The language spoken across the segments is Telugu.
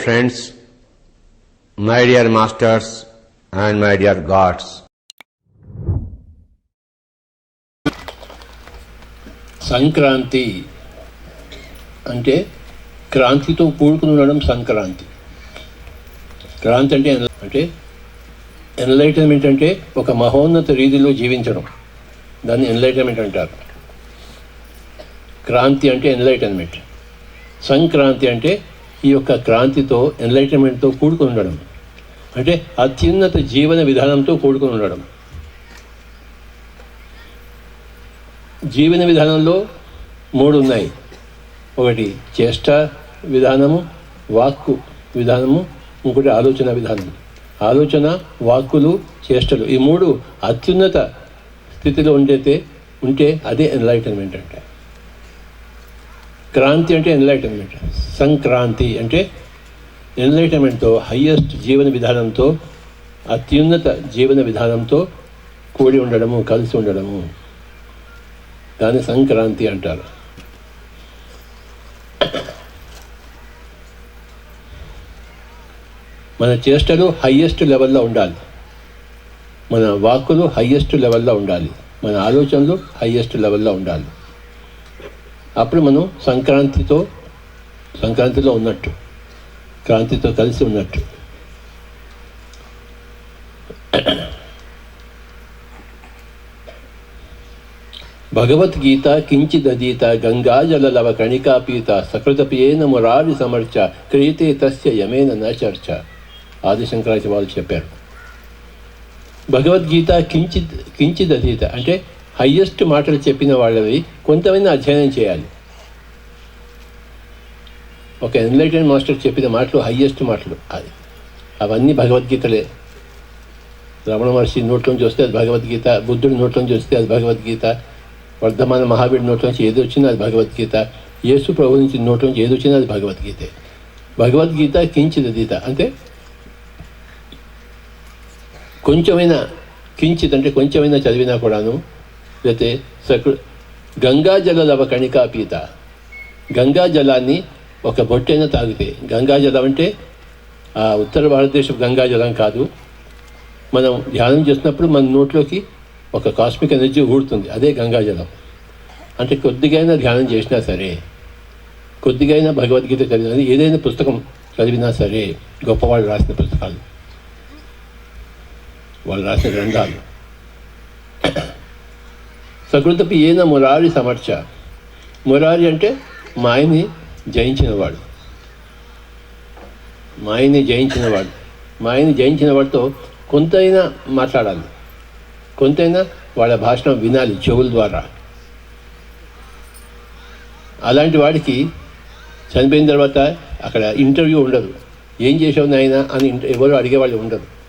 friends, my dear masters, and my dear gods. Sankranti అంటే క్రాంతితో కూడుకుని ఉండడం సంక్రాంతి. క్రాంతి అంటే అంటే ఎన్లైటన్మెంట్ అంటే ఒక మహోన్నత రీతిలో జీవించడం. దాన్ని ఎన్లైటన్మెంట్ అంటారు. క్రాంతి అంటే ఎన్లైటన్మెంట్ సంక్రాంతి అంటే ఈ యొక్క క్రాంతితో ఎన్లైటన్మెంట్తో కూడుకొని ఉండడం. అంటే అత్యున్నత జీవన విధానంతో కూడుకొని ఉండడం. జీవన విధానంలో మూడు ఉన్నాయి. ఒకటి చేష్ట విధానము వాక్కు విధానము ఇంకోటి ఆలోచన విధానం ఆలోచన వాక్కులు చేష్టలు ఈ మూడు అత్యున్నత స్థితిలో ఉండేతే ఉంటే అదే ఎన్లైటన్మెంట్ అంటే. క్రాంతి అంటే ఎన్లైటన్మెంట్ సంక్రాంతి అంటే ఎన్లైటన్మెంట్తో హయ్యెస్ట్ జీవన విధానంతో అత్యున్నత జీవన విధానంతో కూడి ఉండడము కలిసి ఉండడము. దాన్ని సంక్రాంతి అంటారు. మన చేష్టలు హయ్యెస్ట్ లెవెల్లో ఉండాలి. మన వాక్కులు హయ్యెస్ట్ లెవెల్లో ఉండాలి. మన ఆలోచనలు హయ్యెస్ట్ లెవెల్లో ఉండాలి. అప్పుడు మనం సంక్రాంతితో సంక్రాంతిలో ఉన్నట్టు క్రాంతితో కలిసి ఉన్నట్టు. భగవద్గీత కించిదీత గంగాజలలవ కణికాపీత సకృతపియేన మురారి సమర్చ క్రియతే తస్య యమేన న చర్చ. ఆదిశంకరాచార్య వాళ్ళు చెప్పారు. భగవద్గీత కించిత్ కించిదీత అంటే హయ్యెస్ట్ మాటలు చెప్పిన వాళ్ళవి కొంతమంది అధ్యయనం చేయాలి. ఒక ఎన్లైటెడ్ మాస్టర్ చెప్పిన మాటలు హయ్యెస్ట్ మాటలు అది. అవన్నీ భగవద్గీతలే. రమణ మహర్షి నోట్లోంచి వస్తే అది భగవద్గీత బుద్ధుడి నోట్లోంచి వస్తే అది భగవద్గీత వర్ధమాన మహావీరుడి నోట్లోంచి ఏది వచ్చినా అది భగవద్గీత యేసు ప్రభు నుంచి నోట్లోంచి ఏది వచ్చినా అది భగవద్గీతే. భగవద్గీత గీత అంటే కొంచెమైనా కించిత్ అంటే కొంచెమైనా చదివినా కూడాను లేతే సకృ గంగా జలలవ కణికాపీత గంగా జలాన్ని ఒక బొట్టైనా తాగితే గంగా జలం అంటే ఆ ఉత్తర భారతదేశం గంగా జలం కాదు మనం ధ్యానం చేసినప్పుడు మన నోట్లోకి ఒక కాస్మిక్ ఎనర్జీ ఊడుతుంది అదే గంగాజలం అంటే కొద్దిగైనా ధ్యానం చేసినా సరే కొద్దిగైనా భగవద్గీత చదివినా ఏదైనా పుస్తకం చదివినా సరే గొప్పవాళ్ళు రాసిన పుస్తకాలు. వాళ్ళు రాసిన గ్రంథాలు. సకృతపి ఏన మురారి సమర్చ. మురారి అంటే మాయని జయించినవాడు. మాయని జయించినవాడు. మాయని జయించిన వాడితో కొంతైనా మాట్లాడాలి. కొంతైనా వాళ్ళ భాషను వినాలి చెవుల ద్వారా. అలాంటి వాడికి చనిపోయిన తర్వాత అక్కడ ఇంటర్వ్యూ ఉండదు. ఏం చేసావు నాయన అని ఎవరు అడిగేవాళ్ళు ఉండరు.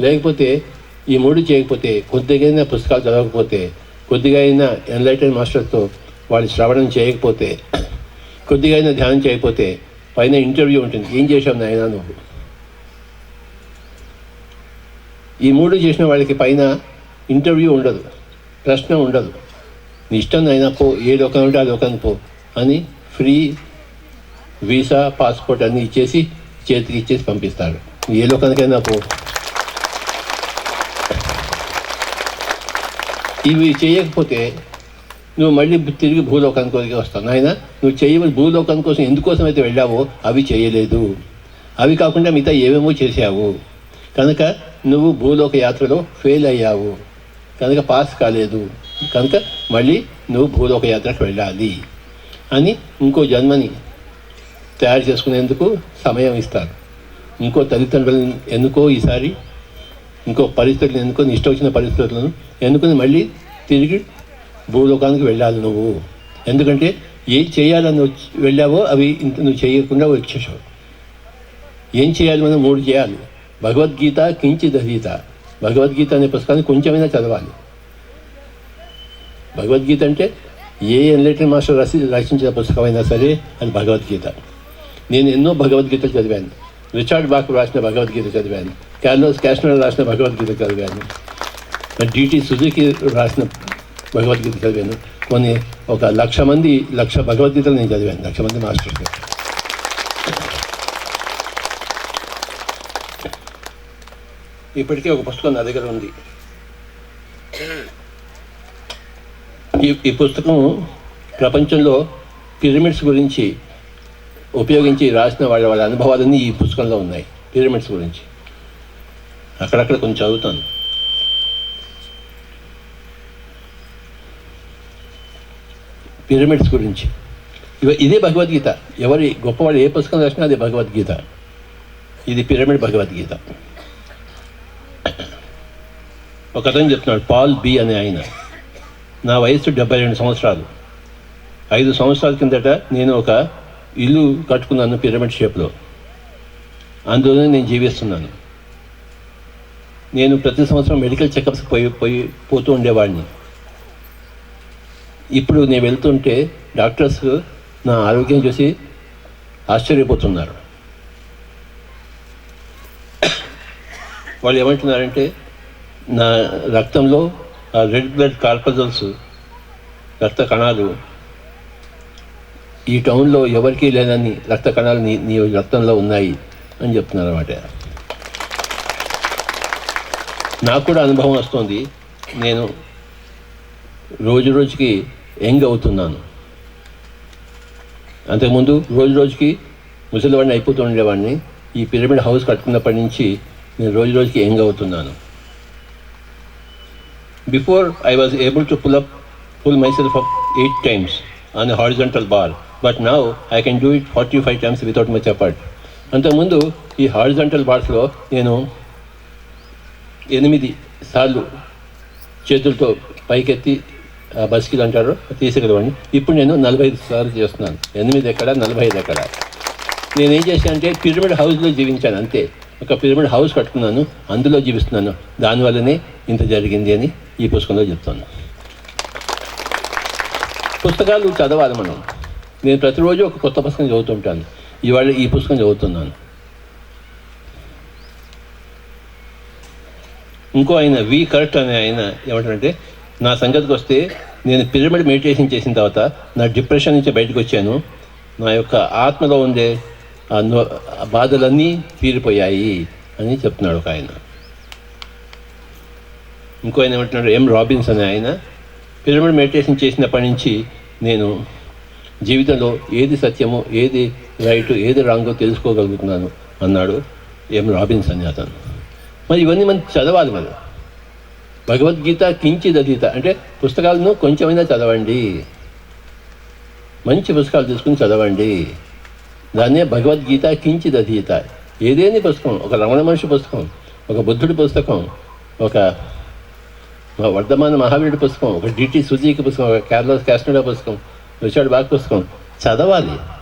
లేకపోతే ఈ మూడు చేయకపోతే కొద్దిగైనా పుస్తకాలు చదవకపోతే కొద్దిగా అయినా ఎన్లైటెడ్ మాస్టర్తో వాళ్ళు శ్రవణం చేయకపోతే కొద్దిగా అయినా ధ్యానం చేయకపోతే పైన ఇంటర్వ్యూ ఉంటుంది. ఏం చేసావు నాయన నువ్వు? ఈ మూడు చేసిన వాళ్ళకి పైన ఇంటర్వ్యూ ఉండదు. ప్రశ్న ఉండదు. నీ ఇష్టం అయినా పో ఏ లోకం ఉంటే ఆ లోకానికి పో అని ఫ్రీ వీసా పాస్పోర్ట్ అన్నీ ఇచ్చేసి చేతికి ఇచ్చేసి పంపిస్తాడు. ఏ లోకానికైనా పో. ఇవి చేయకపోతే నువ్వు మళ్ళీ తిరిగి భూలోకానికి వదిలి వస్తావు. నాయన నువ్వు చేయవలసి భూలోకాని కోసం ఎందుకోసం అయితే వెళ్ళావో అవి చేయలేదు. అవి కాకుండా మిగతా ఏమేమో చేసావు కనుక నువ్వు భూలోక యాత్రలో ఫెయిల్ అయ్యావు. కనుక పాస్ కాలేదు. కనుక మళ్ళీ నువ్వు భూలోక యాత్రకు వెళ్ళాలి అని ఇంకో జన్మని తయారు చేసుకునేందుకు సమయం ఇస్తారు. ఇంకో తల్లిదండ్రులను ఎందుకో ఈసారి. ఇంకో పరిస్థితులను ఎందుకో ఇష్టం వచ్చిన పరిస్థితులను ఎందుకుని మళ్ళీ తిరిగి భూలోకానికి వెళ్ళాలి నువ్వు. ఎందుకంటే ఏ చేయాలని వెళ్ళావో అవి ఇంత నువ్వు చేయకుండా వచ్చేసావు. ఏం చేయాలి మనం? మూడు చేయాలి. భగవద్గీత కించిదీత భగవద్గీత అనే పుస్తకాన్ని కొంచెమైనా చదవాలి. భగవద్గీత అంటే ఏ ఎన్లెటర్ మాస్టర్ రాసి రచించిన పుస్తకమైనా సరే అది భగవద్గీత. నేను ఎన్నో భగవద్గీత చదివాను. రిచార్డ్ బాక్ రాసిన భగవద్గీత చదివాను. క్యార్లోస్ క్యాష్నర్ రాసిన భగవద్గీత చదివాను. డిటి సుజుకి రాసిన భగవద్గీత చదివాను. కొన్ని ఒక లక్ష మంది లక్ష భగవద్గీతలు నేను చదివాను. లక్ష మంది మాస్టర్స్. ఇప్పటికే ఒక పుస్తకం నా దగ్గర ఉంది. ఈ ఈ పుస్తకం ప్రపంచంలో పిరమిడ్స్ గురించి ఉపయోగించి రాసిన వాళ్ళ వాళ్ళ అనుభవాలన్నీ ఈ పుస్తకంలో ఉన్నాయి. పిరమిడ్స్ గురించి. అక్కడక్కడ కొంచెం చదువుతాను. పిరమిడ్స్ గురించి. ఇవ ఇదే భగవద్గీత. ఎవరి గొప్పవాళ్ళు ఏ పుస్తకం రాసినా అదే భగవద్గీత. ఇది పిరమిడ్ భగవద్గీత. ఒక అతను చెప్తున్నాడు పాల్ బి అనే ఆయన. నా వయసు డెబ్బై రెండు సంవత్సరాలు. ఐదు సంవత్సరాల కిందట నేను ఒక ఇల్లు కట్టుకున్నాను పిరమిడ్ షేప్లో. అందులోనే నేను జీవిస్తున్నాను. నేను ప్రతి సంవత్సరం మెడికల్ చెకప్స్కి పోయి పోయి పోతూ ఉండేవాడిని. ఇప్పుడు నేను వెళ్తుంటే డాక్టర్స్ నా ఆరోగ్యం చూసి ఆశ్చర్యపోతున్నారు. వాళ్ళు ఏమంటున్నారంటే నా రక్తంలో ఆ రెడ్ బ్లడ్ కార్పజల్స్ రక్త కణాలు ఈ టౌన్లో ఎవరికీ లేనని రక్త కణాలు నీ నీ రక్తంలో ఉన్నాయి అని చెప్తున్నారు అన్నమాట నాకు కూడా అనుభవం వస్తుంది. నేను రోజు రోజుకి యంగ్ అవుతున్నాను అంతకుముందు రోజు రోజుకి ముసలివాడిని అయిపోతూ ఉండేవాడిని. ఈ పిరమిడ్ హౌస్ కట్టుకున్నప్పటి నుంచి నేను రోజు రోజుకి యంగ్ అవుతున్నాను before I was able to pull up pull myself up eight times on a horizontal bar. But now I can do it forty five times without much effort. అంతకుముందు ఈ హారిజంటల్ బార్స్లో నేను ఎనిమిది సార్లు చేతులతో పైకెత్తి బస్కిలు అంటారు తీసుకెళ్ళవండి ఇప్పుడు నేను నలభై ఐదు సార్లు చేస్తున్నాను. ఎనిమిది ఎక్కడ నలభై ఐదు ఎక్కడ నేనేం చేశాను అంటే పిరమిడ్ హౌస్లో జీవించాను అంతే. ఒక పిరమిడ్ హౌస్ కట్టుకున్నాను అందులో జీవిస్తున్నాను. దానివల్లనే ఇంత జరిగింది అని ఈ పుస్తకంలో చెప్తాను. పుస్తకాలు చదవాలి మనం. నేను ప్రతిరోజు ఒక కొత్త పుస్తకం చదువుతుంటాను. ఇవాళ ఈ పుస్తకం చదువుతున్నాను. ఇంకో ఆయన వి కరెక్ట్ అనే ఆయన ఏమంటారంటే నా సంగతికి వస్తే నేను పిరమిడ్ మెడిటేషన్ చేసిన తర్వాత నా డిప్రెషన్ నుంచి బయటకు వచ్చాను. నా యొక్క ఆత్మలో ఉండే ఆ బాధలన్నీ తీరిపోయాయి అని చెప్తున్నాడు ఒక ఆయన. ఇంకో ఆయన ఏమంటున్నాడు ఎం రాబిన్స్ అనే ఆయన పిరమిడ్ మెడిటేషన్ చేసినప్పటి నుంచి నేను జీవితంలో ఏది సత్యమో ఏది రైట్ ఏది రాంగో తెలుసుకోగలుగుతున్నాను అన్నాడు. ఎం రాబిన్స్ అని అతను. మరి ఇవన్నీ మనం చదవాలి మనం. భగవద్గీత కించిత్ అంటే పుస్తకాలను కొంచెమైనా చదవండి. మంచి పుస్తకాలు తీసుకుని చదవండి. దాన్నే భగవద్గీత కించిత్ ఏదేని పుస్తకం? ఒక రమణ మహర్షి పుస్తకం ఒక బుద్ధుడి పుస్తకం ఒక వర్ధమాన మహావీరుడి పుస్తకం ఒక డిటి సుజీకి పుస్తకం ఒక కేరళ కాశ్మీర పుస్తకం రిచర్డ్ బాగ్ పుస్తకం. చదవాలి.